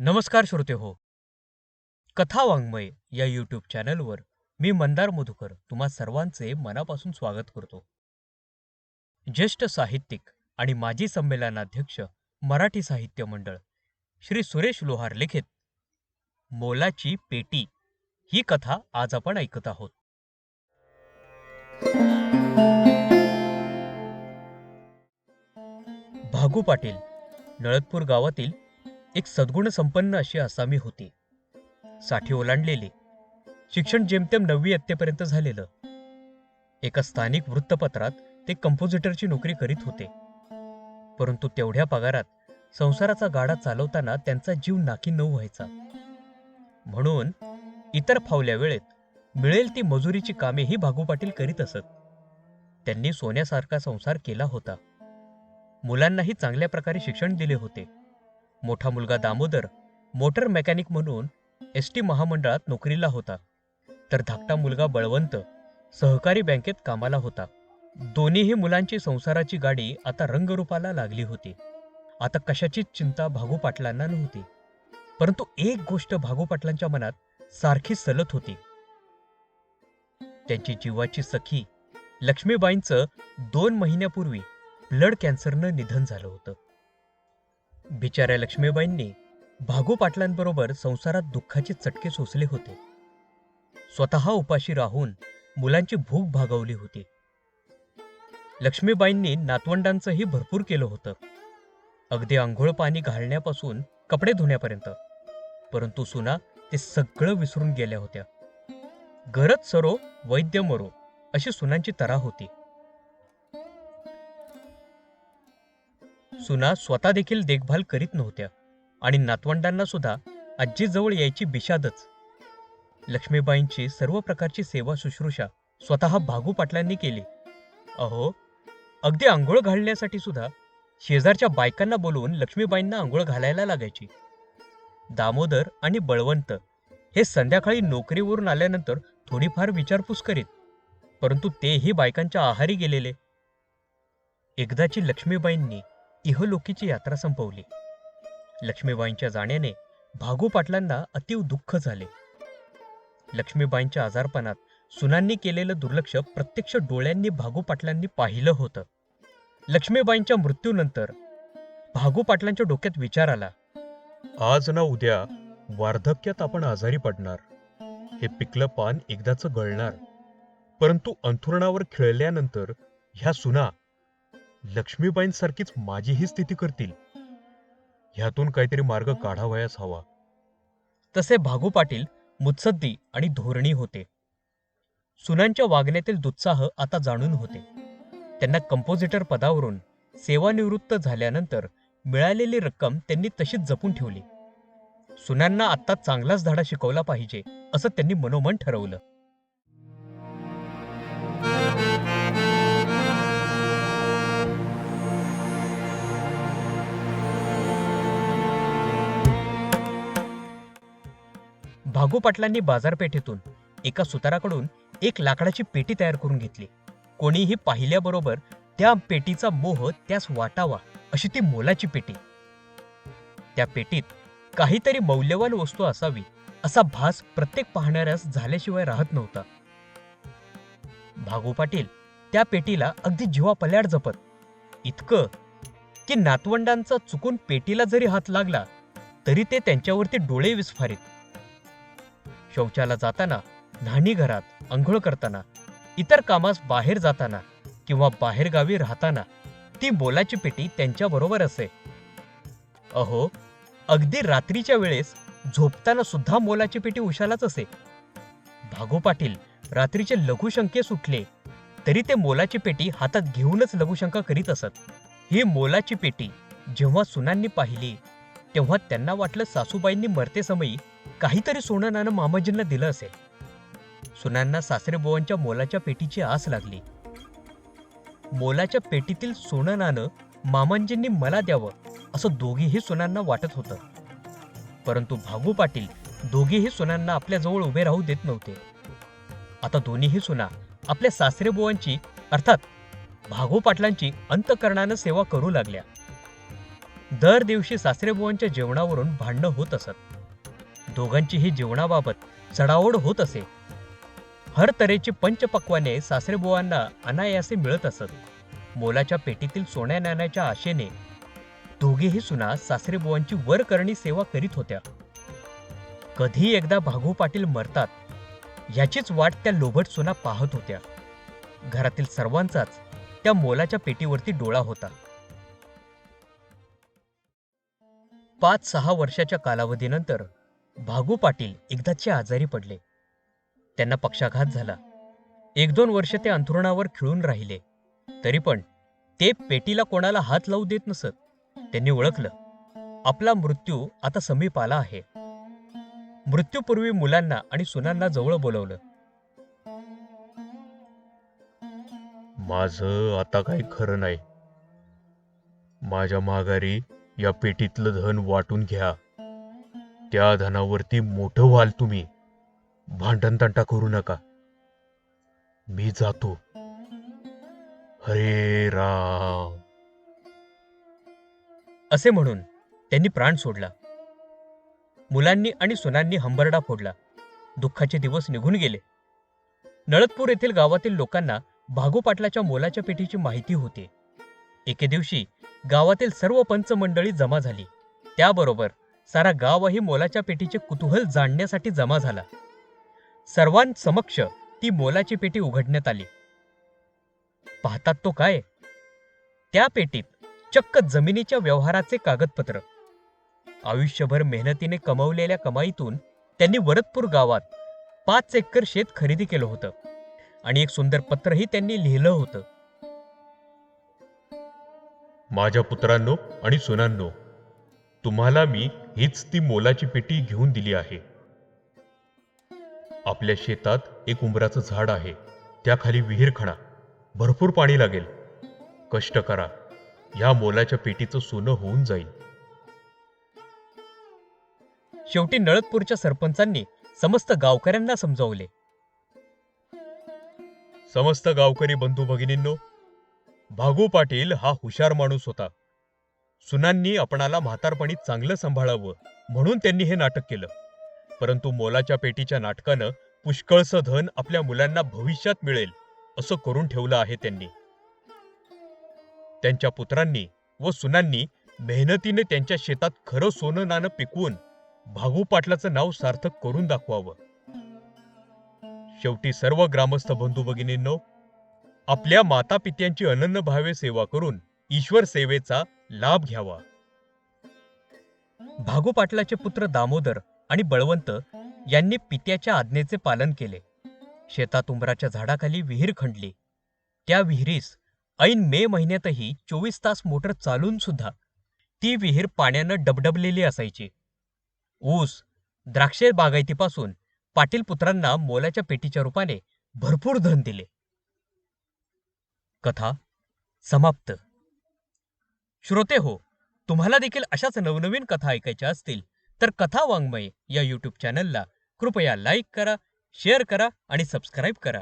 नमस्कार श्रोते हो. कथा वाङ्मय या यूट्यूब चॅनलवर मी मंदार मधुकर तुम्हा सर्वांचे मनापासून स्वागत करतो. ज्येष्ठ साहित्यिक आणि माजी संमेलनाध्यक्ष मराठी साहित्य मंडळ श्री सुरेश लोहार लिखित मोलाची पेटी ही कथा आज आपण ऐकत आहोत. भागू पाटील नळदपूर गावातील एक सद्गुण संपन्न अशी आसामी होती. साठी ओलांडलेली. शिक्षण जेमतेम नववी इयत्तेपर्यंत झालेलं. एका स्थानिक वृत्तपत्रात ते कंपोजिटरची नोकरी करीत होते. परंतु तेवढ्या पगारात संसाराचा गाडा चालवताना त्यांचा जीव नाकी न व्हायचा. म्हणून इतर फावल्या वेळेत मिळेल ती मजुरीची कामेही भागू पाटील करीत असत. त्यांनी सोन्यासारखा संसार केला होता. मुलांनाही चांगल्या प्रकारे शिक्षण दिले होते. मोठा मुलगा दामोदर मोटर मेकॅनिक म्हणून एस टी महामंडळात नोकरीला होता. तर धाकटा मुलगा बळवंत सहकारी बँकेत कामाला होता. दोन्हीही मुलांची संसाराची गाडी आता रंगरूपाला लागली होती. आता कशाचीच चिंता भागू पाटलांना नव्हती. परंतु एक गोष्ट भागू पाटलांच्या मनात सारखी सलत होती. त्यांची जीवाची सखी लक्ष्मीबाईंचं दोन महिन्यापूर्वी ब्लड कॅन्सरनं निधन झालं होतं. बिचाऱ्या लक्ष्मीबाईंनी भागू पाटलांबरोबर संसारात दुःखाचे चटके सोसले होते. स्वतः उपाशी राहून मुलांची भूक भागवली होती. लक्ष्मीबाईंनी नातवंडांचंही भरपूर केलं होतं. अगदी आंघोळ पाणी घालण्यापासून कपडे धुण्यापर्यंत. परंतु सुना ते सगळं विसरून गेल्या होत्या. गरज सरो वैद्य मरो अशी सुनांची तरा होती. सुना स्वतः देखील देखभाल करीत नव्हत्या आणि नातवंडांना सुद्धा आजीजवळ यायची बिशादच. लक्ष्मीबाईंची सर्व प्रकारची सेवा शुश्रूषा स्वतः भागू पाटलांनी केली. अहो अगदी आंघोळ घालण्यासाठी सुद्धा शेजारच्या बायकांना बोलवून लक्ष्मीबाईंना आंघोळ घालायला लागायची. दामोदर आणि बळवंत हे संध्याकाळी नोकरीवरून आल्यानंतर थोडीफार विचारपूस करीत परंतु तेही बायकांच्या आहारी गेलेले. एकदाची लक्ष्मीबाईंनी इहलोकीची यात्रा संपवली. लक्ष्मीबाईंच्या जाण्याने भागू पाटलांना अतीव दुःख झाले. लक्ष्मीबाईंच्या आजारपणात सुनांनी केलेलं दुर्लक्ष प्रत्यक्ष डोळ्यांनी भागू पाटलांनी पाहिलं होतं. लक्ष्मीबाईंच्या मृत्यूनंतर भागू पाटलांच्या डोक्यात विचार आला. आज ना उद्या वार्धक्यात आपण आजारी पडणार. हे पिकलं पान एकदाच गळणार. परंतु अंथुरणावर खेळल्यानंतर ह्या सुना लक्ष्मीबाईंसारखीच माझीही स्थिती करतील. ह्यातून काहीतरी मार्ग काढावयास हवा. तसे भागू पाटील मुत्सद्दी आणि धोरणी होते. सुनांच्या वागण्यातील दुत्साह आता जाणून होते. त्यांना कंपोजिटर पदावरून सेवानिवृत्त झाल्यानंतर मिळालेली रक्कम त्यांनी तशीच जपून ठेवली. सुनांना आत्ता चांगलाच धडा शिकवला पाहिजे असं त्यांनी मनोमन ठरवलं. भागू पाटलांनी बाजारपेठेतून एका सुताराकडून एक लाकडाची पेटी तयार करून घेतली. कोणीही पाहिल्याबरोबर त्या पेटीचा मोह त्यास वाटावा अशी ती मोलाची पेटी. त्या पेटीत काहीतरी मौल्यवान वस्तू असावी असा भास प्रत्येक पाहणाऱ्यास झाल्याशिवाय राहत नव्हता. भागू पाटील त्या पेटीला अगदी जीवापल्याड जपत इतकं की नातवंडांचा चुकून पेटीला जरी हात लागला तरी ते त्यांच्यावरती डोळे विस्फारित. शौचाला जाताना न्हाणी घरात आंघोळ करताना इतर कामास बाहेर जाताना किंवा बाहेरगावी राहताना ती मोलाची पेटी त्यांच्याबरोबर असे. अहो अगदी रात्रीच्या वेळेस झोपताना सुद्धा मोलाची पेटी उशालाच असे. भागो पाटील रात्रीचे लघुशंके सुटले तरी ते मोलाची पेटी हातात घेऊनच लघुशंका करीत असत. ही मोलाची पेटी जेव्हा सुनांनी पाहिली तेव्हा त्यांना वाटलं सासूबाईंनी मरते समयी काहीतरी सोनं मामाजींना दिलं असेल. सुनांना सासरेबुवांच्या मोलाच्या पेटीची आस लागली. मोलाच्या पेटीतील सोननानं मामांजींनी मला द्यावं असं दोघीही सुनांना वाटत होतं. परंतु भागू पाटील दोघीही सुनांना आपल्याजवळ उभे राहू देत नव्हते. आता दोन्हीही सुना आपल्या सासरेबुवांची अर्थात भागू पाटलांची अंतकरणानं सेवा करू लागल्या. दर दिवशी सासरेबुवांच्या जेवणावरून भांडणं होत असत. दोघांचीही जेवणाबाबत चढाओढ होत असे. हर तऱ्हेची पंचपक्वाने सासरेबुवांना अनायासे मिळत असत. मोलाच्या पेटीतील सोन्या नाण्याच्या आशेने दोघेही सुना सासरेबुवांची वरकरणी सेवा करीत होत्या. कधी एकदा भागू पाटील मरतात याचीच वाट त्या लोभट सुना पाहत होत्या. घरातील सर्वांचाच त्या मोलाच्या पेटीवरती डोळा होता. पाच सहा वर्षाच्या कालावधीनंतर भागू पाटील एकदाचे आजारी पडले. त्यांना पक्षाघात झाला. एक दोन वर्ष ते अंथरुणावर खिळून राहिले. तरी पण ते पेटीला कोणाला हात लावू देत नसत. त्यांनी ओळखलं. आपला मृत्यू आता समीप आला आहे. मृत्यूपूर्वी मुलांना आणि सुनांना जवळ बोलवलं. माझं आता काही खरं नाही. माझ्या माघारी या पेटीतलं धन वाटून घ्या. त्या धनावरती मोठं व्हाल तुम्ही. भांडण तंटा करू नका. मी जातो. हरे राम. असे म्हणून त्यांनी प्राण सोडला. मुलांनी आणि सुनांनी हंबरडा फोडला. दुःखाचे दिवस निघून गेले. नळदपूर येथील गावातील लोकांना भागू पाटलाच्या मोलाच्या पेटीची माहिती होती. एके दिवशी गावातील सर्व पंचमंडळी जमा झाली. त्याबरोबर सारा गावही मोलाच्या पेटीचे कुतूहल जाणण्यासाठी जमा झाला. सर्वांसमक्ष ती मोलाची पेटी उघडण्यात आली. पाहतात तो काय? त्या पेटीत चक्क जमिनीच्या व्यवहाराचे कागदपत्र. आयुष्यभर मेहनतीने कमवलेल्या कमाईतून त्यांनी वरदपूर गावात पाच एकर शेत खरेदी केलं होतं आणि एक सुंदर पत्रही त्यांनी लिहिलं होतं. माझ्या पुत्रांनो आणि सुनांनो तुम्हाला मी हीच ती मोलाची पेटी घेऊन दिली आहे. आपल्या शेतात एक उंबराचं झाड आहे. त्याखाली विहीर खणा. भरपूर पाणी लागेल. कष्ट करा. या मोलाच्या पेटीचं सोनं होऊन जाईल. शेवटी नळदपूरच्या सरपंचांनी समस्त गावकऱ्यांना समजावले. समस्त गावकरी बंधू भगिनींनो भागू पाटील हा हुशार माणूस होता. सुनांनी आपणाला म्हातारपणी चांगलं सांभाळावं म्हणून त्यांनी हे नाटक केलं. परंतु मोलाच्या पेटीच्या नाटकानं पुष्कळसं धन आपल्या मुलांना भविष्यात मिळेल असं करून ठेवलं आहे त्यांनी. त्यांच्या पुत्रांनी व सुनांनी मेहनतीने त्यांच्या शेतात खरं सोनं नाणं पिकवून भागू पाटलाचं नाव सार्थक करून दाखवावं. शेवटी सर्व ग्रामस्थ बंधू भगिनींनो आपल्या माता पित्यांची अनन्य भावे सेवा करून ईश्वर सेवेचा लाभ घ्यावा. भागू पाटलाचे पुत्र दामोदर आणि बळवंत यांनी पित्याच्या आज्ञेचे पालन केले. शेतात उंबराच्या झाडाखाली विहीर खंडली त्या विहिरीस ऐन मे महिन्यातही चोवीस तास मोटर चालून सुद्धा ती विहीर पाण्यानं डबडबलेली असायची. ऊस द्राक्षे बागायतीपासून पाटील पुत्रांना मोलाच्या पेटीच्या रूपाने भरपूर धन दिले. कथा समाप्त. श्रोते हो तुम्हाला देखील अशाच नवनवीन कथा ऐकायच्या असतील तर कथा वाङ्मय या यूट्यूब चॅनलला कृपया लाईक करा शेअर करा आणि सबस्क्राईब करा.